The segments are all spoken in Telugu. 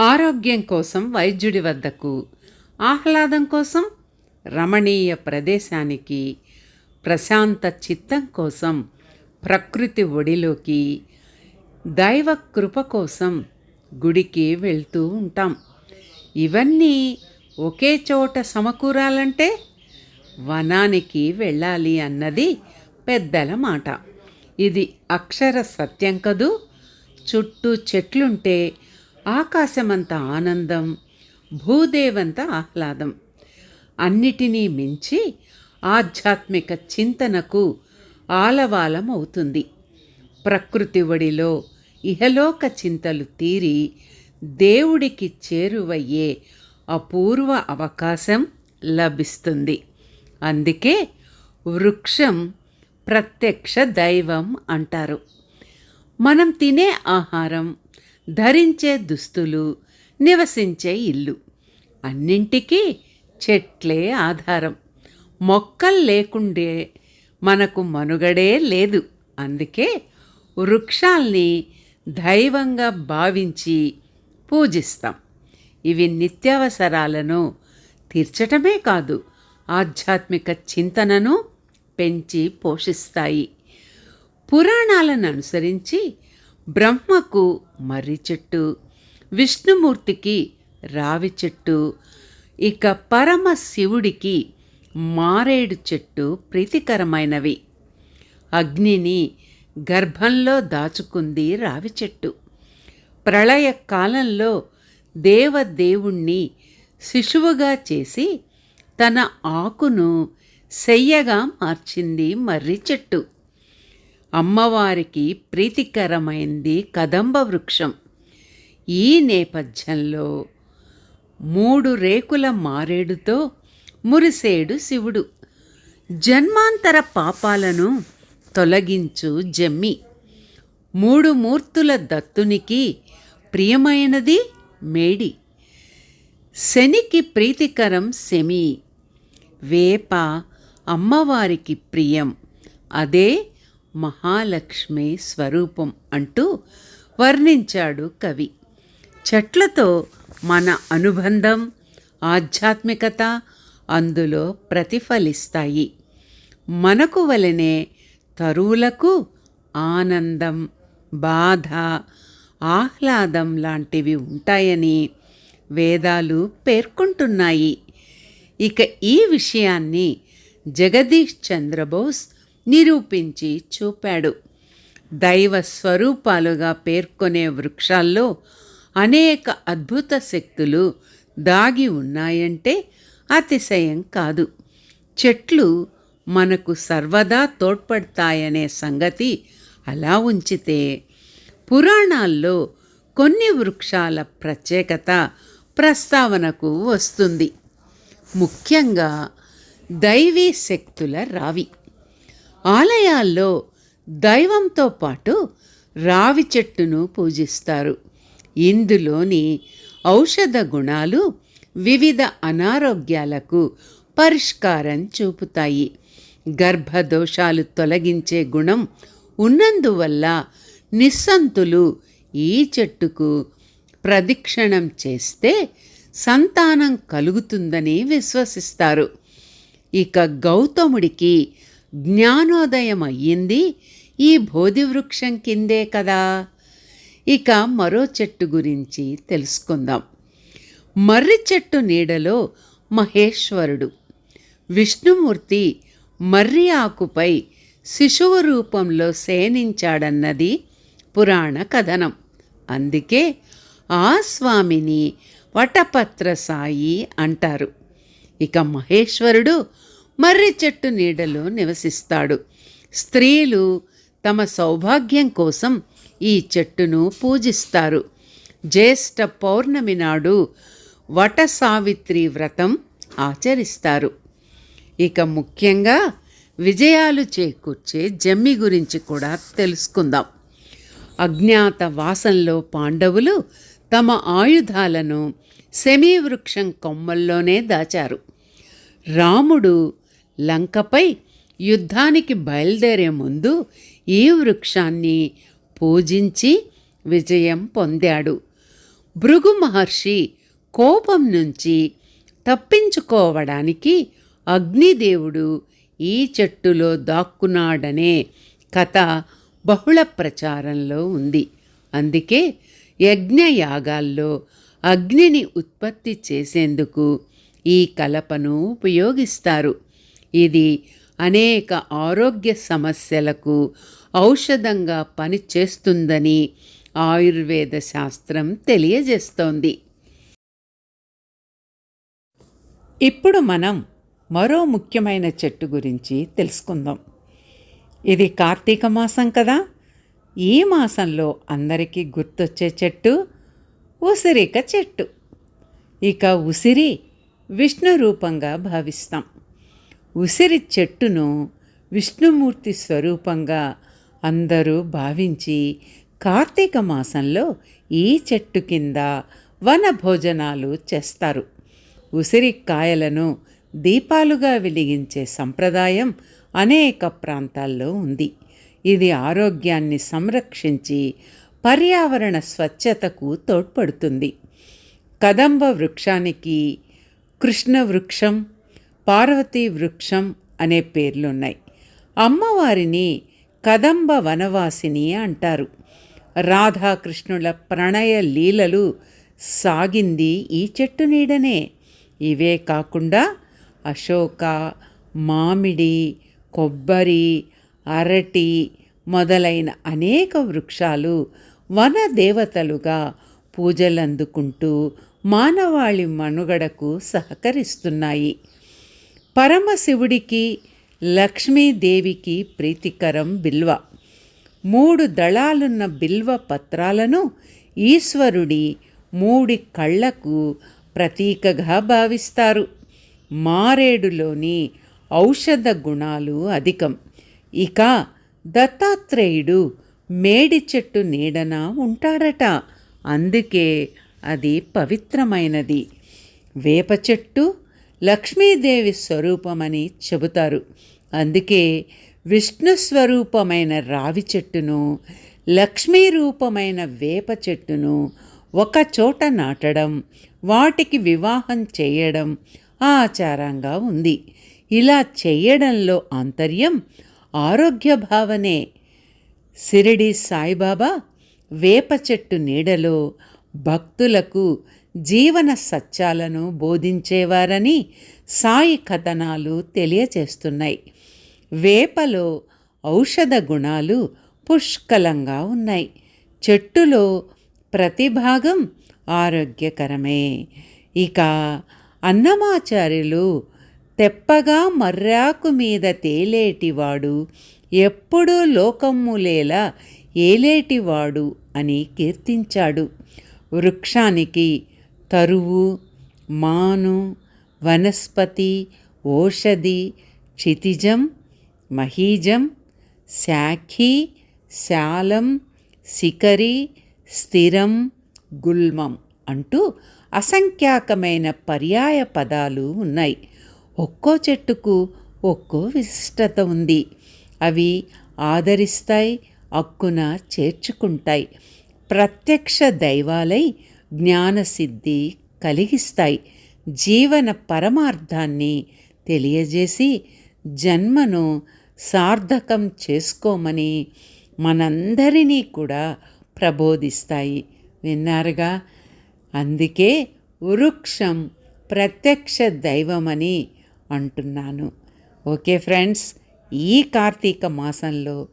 ఆరోగ్యం కోసం వైద్యుడి వద్దకు ఆహ్లాదం కోసం రమణీయ ప్రదేశానికి ప్రశాంత చిత్తం కోసం ప్రకృతి ఒడిలోకి దైవ కృప కోసం గుడికి వెళ్తూ ఉంటాం. ఇవన్నీ ఒకే చోట సమకూరాలంటే వనానికి వెళ్ళాలి అన్నది పెద్దల మాట. ఇది అక్షర సత్యం కదూ? చుట్టూ చెట్లుంటే ఆకాశమంత ఆనందం భూదేవంత ఆహ్లాదం. అన్నిటినీ మించి ఆధ్యాత్మిక చింతనకు ఆలవాలం అవుతుంది ప్రకృతి ఒడిలో ఇహలోక చింతలు తీరి దేవుడికి చేరువయ్యే అపూర్వ అవకాశం లభిస్తుంది. అందుకే వృక్షం ప్రత్యక్ష దైవం అంటారు. మనం తినే ఆహారం ధరించే దుస్తులు నివసించే ఇల్లు. అన్నింటికీ చెట్లే ఆధారం. మొక్కలు లేకుండే మనకు మనుగడే లేదు. అందుకే వృక్షాల్ని దైవంగా భావించి పూజిస్తాం. ఇవి నిత్యావసరాలను తీర్చటమే కాదు ఆధ్యాత్మిక చింతనను పెంచి పోషిస్తాయి. పురాణాలను అనుసరించి బ్రహ్మకు మర్రి చెట్టు విష్ణుమూర్తికి రావి చెట్టు ఇక పరమ శివుడికి మారేడు చెట్టు ప్రీతికరమైనవి. అగ్నిని గర్భంలో దాచుకుంది రావి చెట్టు. ప్రళయ కాలంలో దేవదేవుణ్ణి శిశువుగా చేసి తన ఆకును శయ్యగా మార్చింది మర్రి చెట్టు. అమ్మవారికి ప్రీతికరమైంది కదంబ వృక్షం. ఈ నేపథ్యంలో మూడు రేకుల మారేడుతో మురిసేడు శివుడు. జన్మాంతర పాపాలను తొలగించు జమ్మి. మూడు మూర్తుల దత్తునికి ప్రియమైనది మేడి. శనికి ప్రీతికరం శమి. వేప అమ్మవారికి ప్రియం. అదే మహాలక్ష్మి స్వరూపం అంటూ వర్ణించాడు కవి. చెట్లతో మన అనుబంధం ఆధ్యాత్మికత అందులో ప్రతిఫలిస్తాయి. మనకు వలనే తరువులకు ఆనందం బాధ ఆహ్లాదం లాంటివి ఉంటాయని వేదాలు పేర్కొంటున్నాయి. ఇక ఈ విషయాన్ని జగదీష్ చంద్రబోస్ నిరూపించి చూపాడు. దైవ స్వరూపాలుగా పేర్కొనే వృక్షాల్లో అనేక అద్భుత శక్తులు దాగి ఉన్నాయంటే అతిశయం కాదు. చెట్లు మనకు సర్వదా తోడ్పడతాయనే సంగతి అలా ఉంచితే పురాణాల్లో కొన్ని వృక్షాల ప్రత్యేకత ప్రస్తావనకు వస్తుంది. ముఖ్యంగా దైవీ శక్తుల రావి. ఆలయాల్లో దైవంతో పాటు రావి చెట్టును పూజిస్తారు. ఇందులోని ఔషధ గుణాలు వివిధ అనారోగ్యాలకు పరిష్కారం చూపుతాయి. గర్భదోషాలు తొలగించే గుణం ఉన్నందువల్ల నిస్సంతులు ఈ చెట్టుకు ప్రదక్షిణం చేస్తే సంతానం కలుగుతుందని విశ్వసిస్తారు. ఇక గౌతముడికి జ్ఞానోదయం అయ్యింది. ఈ బోధివృక్షం కిందే కదా. ఇక మరో చెట్టు గురించి తెలుసుకుందాం. మర్రి చెట్టు నీడలో మహేశ్వరుడు. విష్ణుమూర్తి మర్రి ఆకుపై శిశువు రూపంలో శయనించాడన్నది పురాణ కథనం. అందుకే ఆ స్వామిని వటపత్ర సాయి అంటారు. ఇక మహేశ్వరుడు మర్రి చెట్టు నీడలో నివసిస్తాడు. స్త్రీలు తమ సౌభాగ్యం కోసం ఈ చెట్టును పూజిస్తారు. జ్యేష్ఠ పౌర్ణమి నాడు వట సావిత్రి వ్రతం ఆచరిస్తారు. ఇక ముఖ్యంగా విజయాలు చేకూర్చే జమ్మి గురించి కూడా తెలుసుకుందాం. అజ్ఞాత వాసంలో పాండవులు తమ ఆయుధాలను సెమీవృక్షం కొమ్మల్లోనే దాచారు. రాముడు లంకపై యుద్ధానికి బయలుదేరే ముందు ఈ వృక్షాన్ని పూజించి విజయం పొందాడు. భృగు మహర్షి కోపం నుంచి తప్పించుకోవడానికి అగ్నిదేవుడు ఈ చెట్టులో దాక్కున్నాడనే కథ బహుళ ప్రచారంలో ఉంది. అందుకే యజ్ఞయాగాల్లో అగ్నిని ఉత్పత్తి చేసేందుకు ఈ కలపను ఉపయోగిస్తారు. ఇది అనేక ఆరోగ్య సమస్యలకు ఔషధంగా పనిచేస్తుందని ఆయుర్వేద శాస్త్రం తెలియజేస్తోంది. ఇప్పుడు మనం మరో ముఖ్యమైన చెట్టు గురించి తెలుసుకుందాం. ఇది కార్తీక మాసం కదా. ఈ మాసంలో అందరికీ గుర్తొచ్చే చెట్టు ఉసిరిక చెట్టు. ఇక ఉసిరి విష్ణు రూపంగా భావిస్తాం. ఉసిరి చెట్టును విష్ణుమూర్తి స్వరూపంగా అందరూ భావించి కార్తీక మాసంలో ఈ చెట్టు కింద వన భోజనాలు చేస్తారు. ఉసిరికాయలను దీపాలుగా వెలిగించే సంప్రదాయం అనేక ప్రాంతాల్లో ఉంది. ఇది ఆరోగ్యాన్ని సంరక్షించి పర్యావరణ స్వచ్ఛతకు తోడ్పడుతుంది. కదంబ వృక్షానికి కృష్ణ వృక్షం పార్వతీ వృక్షం అనే పేర్లున్నాయి. అమ్మవారిని కదంబ వనవాసిని అంటారు. రాధాకృష్ణుల ప్రణయ లీలలు సాగింది ఈ చెట్టు నీడనే. ఇవే కాకుండా అశోక మామిడి కొబ్బరి అరటి మొదలైన అనేక వృక్షాలు వన దేవతలుగా పూజలందుకుంటూ మానవాళి మనుగడకు సహకరిస్తున్నాయి. పరమశివుడికి లక్ష్మీదేవికి ప్రీతికరం బిల్వ. మూడు దళాలున్న బిల్వ పత్రాలను ఈశ్వరుడి మూడి కళ్ళకు ప్రతీకగా భావిస్తారు. మారేడులోని ఔషధ గుణాలు అధికం. ఇక దత్తాత్రేయుడు మేడి చెట్టు నీడన ఉంటాడట అందుకే అది పవిత్రమైనది. వేప చెట్టు లక్ష్మీదేవి స్వరూపమని చెబుతారు. అందుకే విష్ణు స్వరూపమైన రావి చెట్టును లక్ష్మీ రూపమైన వేప చెట్టును ఒక చోట నాటడం వాటికి వివాహం చేయడం ఆచారంగా ఉంది. ఇలా చేయడంలో ఆంతర్యం ఆరోగ్య భావనే. సిరిడి సాయిబాబా వేప చెట్టు నీడలో భక్తులకు జీవన సత్యాలను బోధించేవారని సాయి కథనాలు తెలియచేస్తున్నాయి. వేపలో ఔషధ గుణాలు పుష్కలంగా ఉన్నాయి. చెట్టులో ప్రతి భాగం ఆరోగ్యకరమే. ఇక అన్నమాచార్యులు తెప్పగా మర్రాకు మీద తేలేటివాడు ఎప్పుడూ లోకమ్ములేలా ఏలేటివాడు అని కీర్తించాడు. వృక్షానికి తరువు మాను వనస్పతి ఓషధి క్షితిజం మహీజం శాఖి శాలం శిఖరి స్థిరం గుల్మం అంటూ అసంఖ్యాకమైన పర్యాయ పదాలు ఉన్నాయి. ఒక్కో చెట్టుకు ఒక్కో విశిష్టత ఉంది. అవి ఆదరిస్తాయి అక్కున చేర్చుకుంటాయి. ప్రత్యక్ష దైవాలై జ్ఞానసిద్ధి కలిగిస్తాయి. జీవన పరమార్థాన్ని తెలియజేసి జన్మను సార్థకం చేసుకోమని మనందరినీ కూడా ప్రబోధిస్తాయి. విన్నారుగా? అందుకే వృక్షం ప్రత్యక్ష దైవమని అంటున్నాను. ఓకే ఫ్రెండ్స్ ఈ కార్తీక మాసంలో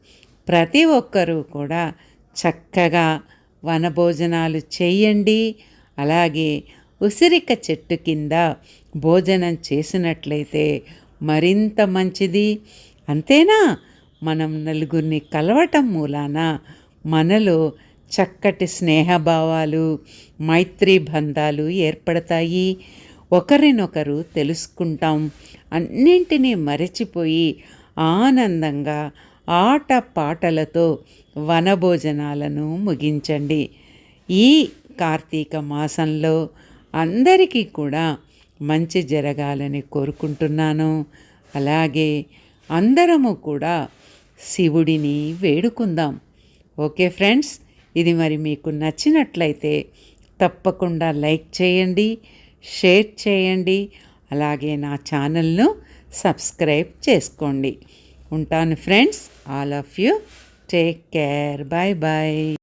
ప్రతి ఒక్కరూ కూడా చక్కగా వనభోజనాలు చేయండి. అలాగే ఉసిరిక చెట్టు కింద భోజనం చేసినట్లయితే మరింత మంచిది. అంతేనా? మనం నలుగురిని కలవటం మూలాన మనలో చక్కటి స్నేహభావాలు మైత్రి బంధాలు ఏర్పడతాయి. ఒకరినొకరు తెలుసుకుంటాం. అన్నింటినీ మరచిపోయి ఆనందంగా ఆట పాటలతో వనభోజనాలను ముగించండి. ఈ కార్తీక మాసంలో అందరికీ కూడా మంచి జరగాలని కోరుకుంటున్నాను. అలాగే అందరము కూడా శివుడిని వేడుకుందాం. ఓకే ఫ్రెండ్స్ ఇది మరి మీకు నచ్చినట్లయితే తప్పకుండా లైక్ చేయండి షేర్ చేయండి అలాగే నా ఛానల్ను సబ్స్క్రైబ్ చేసుకోండి. ఉంటాను friends all of you take care bye bye